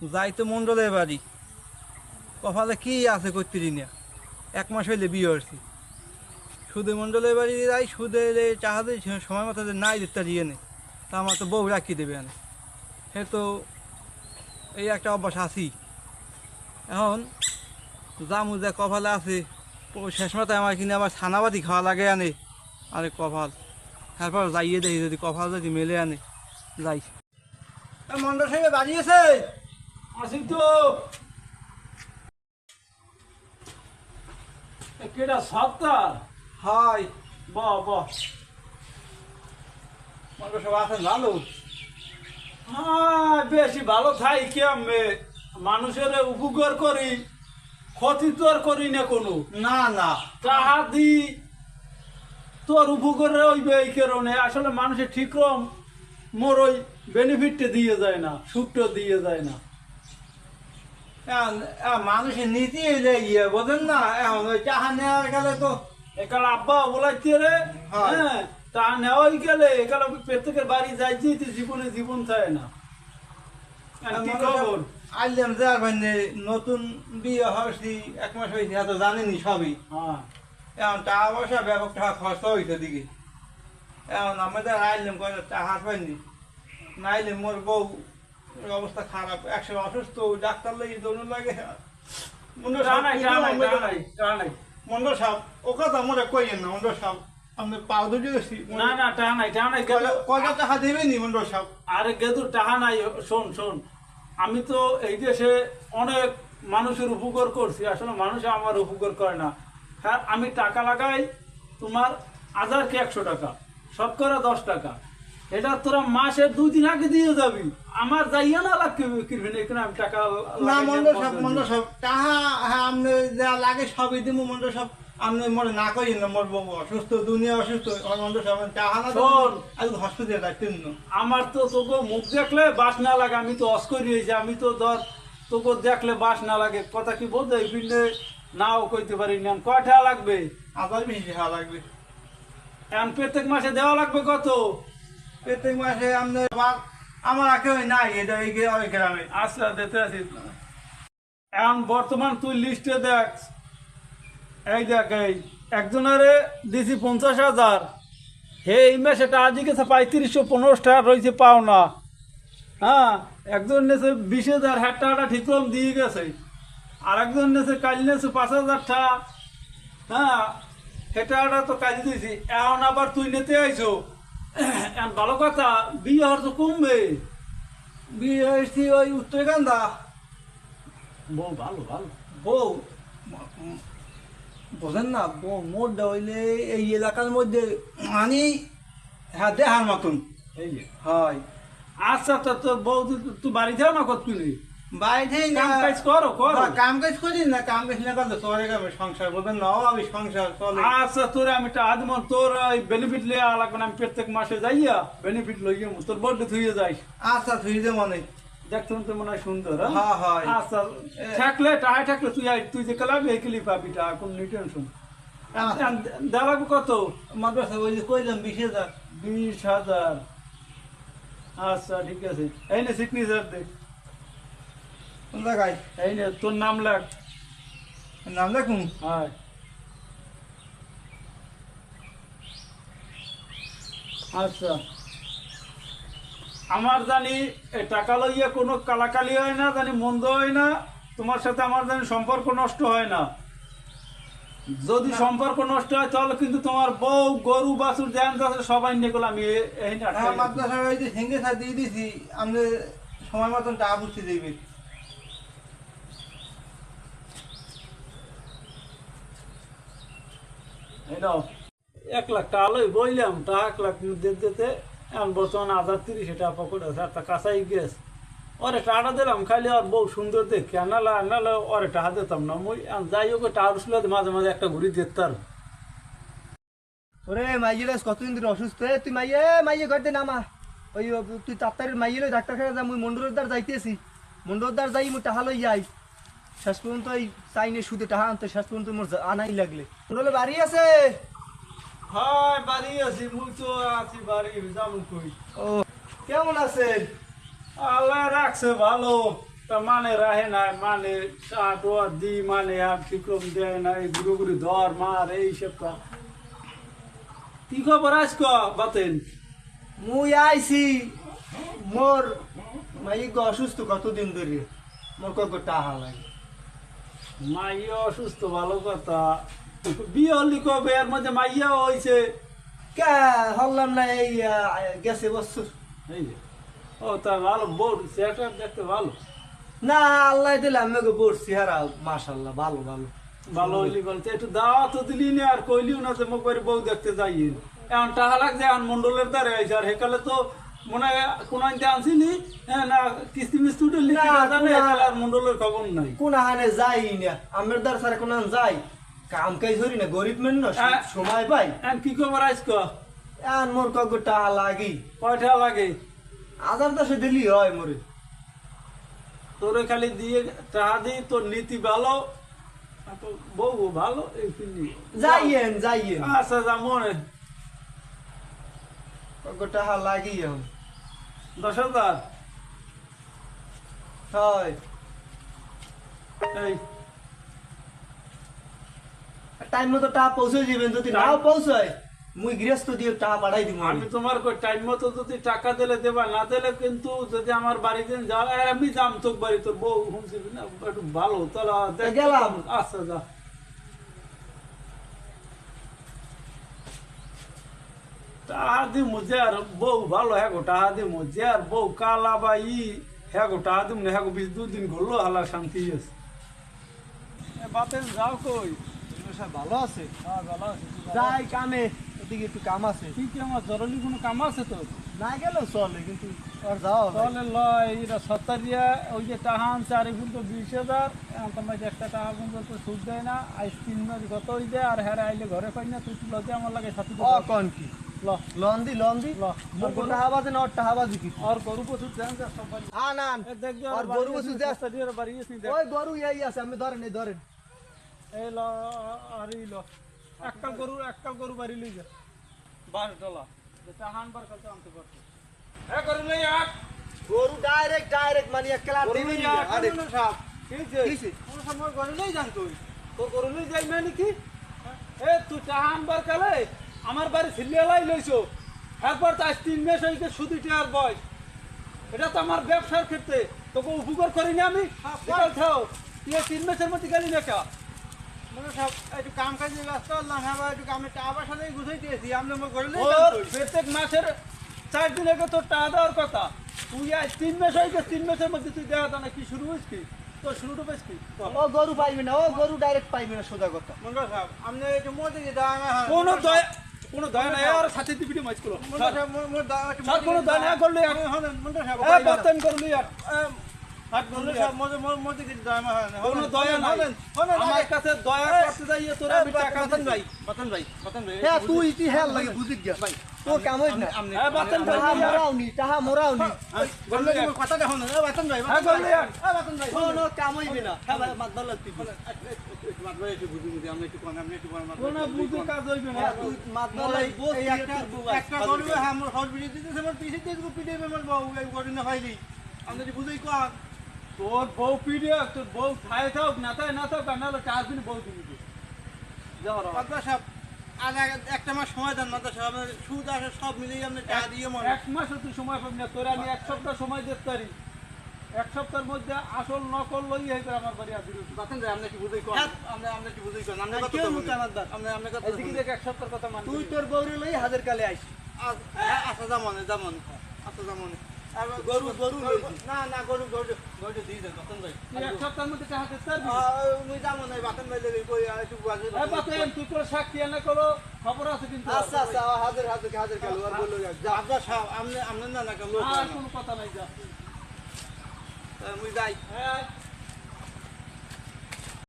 যাই তো মন্ডলের বাড়ি কপালে কি আছে করতে না। এক মাস হইলে বিয়ে হচ্ছি সুদে মন্ডলের বাড়ি যাই, সুদে চাহাদে সময় মতো নাই দিতে দিয়ে নে তা আমার তো বউ রাখি দেবে আনে সে তো এই একটা অভ্যাস আছি এখন জামু যে কপালে আছে শেষ মাথায় আমার কিনে আবার ছানাবাদি খাওয়া লাগে আনে আরে কপাল, তারপর যাইয়ে দেখি যদি কপাল যদি মেলে আনে যাই। মন্ডল সাহেব বাড়িয়েছে আসি তো। কেডা সত্তার হাই। বাহ বাহ মন্ডল সাহেব আছেন ভালো? হ্যাঁ বেশি ভালো থাই কি আমি মানুষের উপকার করি ক্ষতি তো আর করি না কোনো। না না। তাহা দি তোর উপকার হইবে এই কারণে। আসলে মানুষের ঠিক রকম মোর ওই বেনিফিটটা দিয়ে যায় না সুখটা দিয়ে যায় না। মানুষের নীতি এলে ইয়ে বোঝেন না এখন ওই চাহা নেওয়ার গেলে তো একাল আব্বা বলাইতে রে হ্যাঁ তা নেওয়াই গেলে একাল প্রত্যেকের বাড়ি যাইতেই তো জীবনে জীবন থাকে না খবর আইলাম নতুন বিয়ে হয়েছি এক মাস হয়েছে এত জানেনি সবই হ্যাঁ এখন টাকা পয়সা ব্যাপক টাকা খরচ হয়েছে দিকে এখন আমাদের আইলাম করে টাকা পাইনি না আইলে মোর বউ অবস্থা খারাপ। একশো অসুস্থ ডাক্তার লাগে দৌড় লাগে। মন্ডল সাহেব মন্ডল ও কথা মনে কইেন না মন্ডল সাহেব। আপনি পাও দুটি না না নাই নাই গেদু- কয়টা টাকা দেবেনি মন্ডল সাহেব? আরে গেদু টাহা নাই শোন শোন। আমি তো এই দেশে অনেক মানুষের উপকার করছি আসলে মানুষ আমার উপকার করে না। হ্যাঁ আমি টাকা লাগাই তোমার হাজার কি একশো টাকা শতকরা দশ টাকা। এটা তোরা মাসে দুই দিন আগে দিয়ে যাবি। আমার যাইয়া না লাগবে কিনবেন এখানে আমি টাকা না বন্ধ সাহেব মন্ডল সাহেব টাহা হ্যাঁ আপনি যা লাগে সবই দিব মন্ডল সাহেব আপনি মনে না করেন না মোর বউ অসুস্থ দুনিয়া অসুস্থ সাহেব আপনি টাহা না। আজ হসপিটালে না। আমার তো তোকে মুখ দেখলে বাস না লাগে আমি তো অস্করি হয়েছি আমি তো ধর তোকে দেখলে বাস না লাগে কথা কি বলতে ফিল্ডে নাও কইতে পারি না কয়টা লাগবে? আবার বেশি লাগবে। এখন প্রত্যেক মাসে দেওয়া লাগবে কত? প্রত্যেক মাসে আপনি আবার আমার আগে নাই, এটা ওই ওই গ্রামে। আচ্ছা এখন বর্তমান তুই লিস্টে দেখ। এই দেখ, এই একজনের দিছি পঞ্চাশ হাজার। হে, এই মাসে টাকা গেছে পঁয়ত্রিশশো টাকা রয়েছে পাও না হ্যাঁ একজন নেছে বিশ হাজার হ্যাঁ টাকাটা ঠিক রকম দিয়ে গেছে। আর একজন নেছে কাল নেছে পাঁচ হাজার টাকা হ্যাঁ সে টাকাটা তো কাজ দিয়েছি। এখন আবার তুই নিতে আইছো। ভালো কথা বিয়ে হওয়ার তো কমবে। বিয়ে হয়েছি ওই উত্তরকান্দা বউ ভালো ভালো। বউ? উম, বোঝেন না বউ মোট হইলে এই এলাকার মধ্যে মানে হ্যাঁ দেহার মতন। এই হয়। আচ্ছা তো তোর বউ তুই- তুই বাড়ি যাও না কত কিনি বাইরে না। কাজ করো করো। কাম কাজ করি না কাম কাজ না করলে যাবে সংসার বলবেন না আমি সংসার চলে। আচ্ছা তোর আমি একটা আদমন তোর ওই বেনিফিট লিয়ে না আমি প্রত্যেক মাসে যাইয়া বেনিফিট লইয়া তোর বড্ডে থুয়ে যাইস আচ্ছা তুই যে মনে। দেখতে তো মনে হয় সুন্দর হ্যাঁ? হ্যাঁ। আচ্ছা থাকলে টাকা থাকলে তুই তুই যে কেলাবি একেলি পাবি টাকা কোন টেনশন দেওয়া লাগবে কত? মাদ্রাসা ওই যে কইলাম বিশ হাজার। বিশ হাজার। আচ্ছা ঠিক আছে। এই নে সিগনেচার দে। কোন জায়গায়? এই নে তোর নাম লাগ নাম দেখুন হয়। আচ্ছা। আমার জানি টাকা লইয়া কোনো কালাকালি হয় না জানি মন্দ হয় না তোমার সাথে আমার জানি সম্পর্ক নষ্ট হয় না। যদি সম্পর্ক নষ্ট হয় তাহলে কিন্তু তোমার বউ গরু বাছুর জ্যান আছে সবাই নিয়ে গেলো আমি এই না মাদ্রাসা দিয়ে দিছি আপনি সময় মতন টাকা বুঝতে দিবি এই নাও এক লাখ টাকা বইলাম, টাকা এক লাখ দিতে দিতে। এখন বর্তমানে হাজার তিরিশ টাকা পকেট আছে একটা কাঁচাই গেছ। ওরে টাকা দিলাম খালি আর বউ সুন্দর দেখে। আনালে আনালে ওরে টাকা দিতাম না। মুই যাই হোক টাকা উঠলে মাঝে মাঝে একটা ঘুরি দিতে আর ওরে মাইয়ের কতদিন ধরে অসুস্থ? তুই মাইয়ে মাইয়ে ঘরতে নামা। ওই তুই তাড়াতাড়ি মাইয়ে লই ডাক্তার খানে যা, মুই মন্ডলের দ্বার যাইতেছি। মন্ডলের দ্বার যাই, মুই টাহা লই যাই শেষ পর্যন্ত এই চাইনে সুদে টাহা আনতে শেষ পর্যন্ত মোর আনাই লাগলে। মন্ডলে বাড়ি আছে? হয় বাড়ি আছি মুই তো আছি বাড়ি যাব কই। ও কেমন আছেন? আল্লাহ রাখছে ভালো। তা মানে রাহে নাই মানে ও দি মানে আর ঠিকম দেয় না এই গুরু গুরু ধর মার এই সবটা কি। খবর আজক বাতেন? মুই আইছি মোর মাই অসুস্থ কতদিন ধরে মোর কত টাহা লাগে মাইয়া অসুস্থ ভালো কথা। বিয়ে হলি কবে? এর মধ্যে মাইয়া হয়েছে। কে? হল্লাম না এই গেছে বছর। এই ও তা ভালো বউ সেটা দেখতে ভালো। না আল্লাহ দিলে আমি গো পড়ছি হারা মাশাল্লাহ ভালো ভালো। ভালো হইলি বলতে একটু দাওয়া তো দিলি না আর কইলিও না যে করে বউ দেখতে যাই এখন টাহা লাগছে এখন মন্ডলের দ্বারে আইছে আর হেকালে তো মনে হয় কোন আনতে আনছিনি? না কিস্তি মিস্তি উঠে জানে আর মন্ডলের খবর নাই। কোন হানে যাই না আমের দ্বার সারে কোন যাই। কাম কাজ ধরি না গরিব মেন না। সময় পাই। কি খবর আজক এখন মোর কত টাহা লাগি। কয়টা লাগে? হাজার দশে দিলি হয় মোরে। তোরে খালি দিয়ে টাহা দিই তোর নীতি ভালো আর বউ ভালো যাইয়েন যাইয়েন। আচ্ছা যা মনে। লাগি এখন। দশ হাজার এই। টাইম মতো টাকা পৌঁছে দিবেন যদি নাও পৌঁছায় মুই গৃহস্থ দিয়ে টাকা পাঠাই দিব। আমি তোমার টাইম মতো যদি টাকা দিলে দেবা না দিলে কিন্তু যদি আমার বাড়িতে যাও আমি যাম তোর বাড়ি তোর বউ শুনছি না একটু ভালো তাহলে গেলাম। আচ্ছা যা। টাহা দি মুজে আর বউ ভালো হ্যাঁ গো টাহা দি মুজে আর বউ কালা বা ই হ্যাঁ গো টাহা দিম না হ্যাঁ বিশ দুদিন ঘুরলো হালা শান্তি আছে এ বাতেন যাও কই? ভালো আছে? হ্যাঁ ভালো আছে যাই কামে ওদিকে একটু কাম আছে। কি কি আমার জরুরি কোনো কাম আছে তোর? না গেলেও চলে কিন্তু আর যাও তাহলে লয় এটা সত্তরিয়া ওই যে টাকা আনছে আর এখন তো বিশ হাজার। তোমার যে একটা টাকা পর্যন্ত সুদ দেয় না। আইস তিন মাস গত হই দেয় আর হ্যাঁ আইলে ঘরে পাই না তুই লতে আমার লাগে সাথে কোন কি? ল। লন দি লন দি ল মোর কো টাকা বাজে না ওর টাকা বাজে কি? আর গরু পশু দেন যা সব বাড়ি। আ না এ দেখ যে আর গরু পশু দেখ। সত্তরিয়ার বাড়ি এসে দেখ। ওই গরু এই আছে আমি ধরেন এই ধরেন। এই ল আর এই ল। এককাল গরু এককাল গরু বাড়ি লই যা। বাস ডলা। টাকা আনবার কাছে আনতে পারতো। হ্যাঁ গরু লই আট গরু ডাইরেক্ট ডাইরেক্ট মানে এক কেলা দিবি না আরে কিছে? কোন সময় গরু লই যান তুই। তো গরু লই যাই মানে কি? এ তুই টাকা আনবার কালে আমার বাড়ি সিলিয়ালাই লইছো। একবার তো আজ তিন মাস হইতে সুদি টিয়ার বয়স। এটা তো আমার ব্যবসার ক্ষেত্রে। তোকে উপকার করিনি আমি? খাও। তুই তিন মাসের মধ্যে গেলি না কা একটু কাম কাজে ব্যস্ত হলাম হ্যাঁ একটু কামে টাকা পয়সা গুছাই দিয়েছি আমি আমার ঘরে লই তোর প্রত্যেক মাসের চার দিন আগে তোর টাকা দেওয়ার কথা। তুই আজ তিন মাস তিন মাসের মধ্যে তুই দেওয়া না কি শুরু হয়েছ কি? তোর শুরুটা বেশ কি? ও গরু পাইবে না ও গরু ডাইরেক্ট পাইবে না সোজা কথা। মন্ডল সাহেব আপনি একটু মধ্যে দিয়ে দাম কোনো দয়া কোনো দয়া নাই। আর সাথে দিবিটি মাছ করো। মোর দয়া করলে আর এ বাতেন আমার তোর বাতন ভাই বাতন ভাই বাতন ভাই হ্যাঁ তুই তুই হ্যাঁ লাগে বুঝি গিয়া তো কাম হইছ না। এ বাতেন টাহা মোরাও নি টাহা মোরাও নি। বললে কথা দেখো না। বাতন ভাই হ্যাঁ এ বাতন ভাই কোনো কাম হইবে না। হ্যাঁ ভাই মাত ভালো তুই মাত ভাই একটু বুঝি কোন আপনি একটু কোন কোনো বুঝে কাজ হইবে না। তুই মাত মোর এই- একটা একটা করবে হ্যাঁ মোর হজ দিতেছে মোর পিছে দিয়ে দিবো মোর বউ গড়ি না। খাইলি আপনি যদি বুঝাই কোন তোর বউ পিড়ে তোর বউ খায় থাক না থাক না থাক আর নাহলে চার দিন বউ দিবি। যাও সাহেব আর একটা মাস সময় দেন মাদ্রাস সাহেব সুদ আসে সব মিলিয়ে আপনি টাকা দিয়ে মনে এক মাসও তুই সময় পাবি না তোরা আমি এক সপ্তাহ সময় দিতে পারি। এক সপ্তাহের মধ্যে আসল নকল লই হয়ে আমার বাড়ি আপনি কি বুঝাই হ্যাঁ। কি বুঝাই আমার এদিকে দেখ এক সপ্তাহের কথা তুই তোর বউরে লই হাজার কালে আইস। আচ্ছা যেমন যেমন আচ্ছা যেমন গরু গরু লই না না গরু গরু গরু দিয়ে দেন বাতেন ভাই। তুই এক সপ্তাহের মধ্যে দিতে পারবি মুই যাব না বাতেন ভাই লেগে কই আর একটু বাজে এই বাতেন, তুই তোর সাক্ষী এনে করো খবর আছে কিন্তু। আচ্ছা আচ্ছা হাজার হাজার হাজার কালে আর বলল যা। আপনার সাহেব আপনি আপনি না না লোক আর কোনো কথা নাই যা। মুই যাই। হ্যাঁ।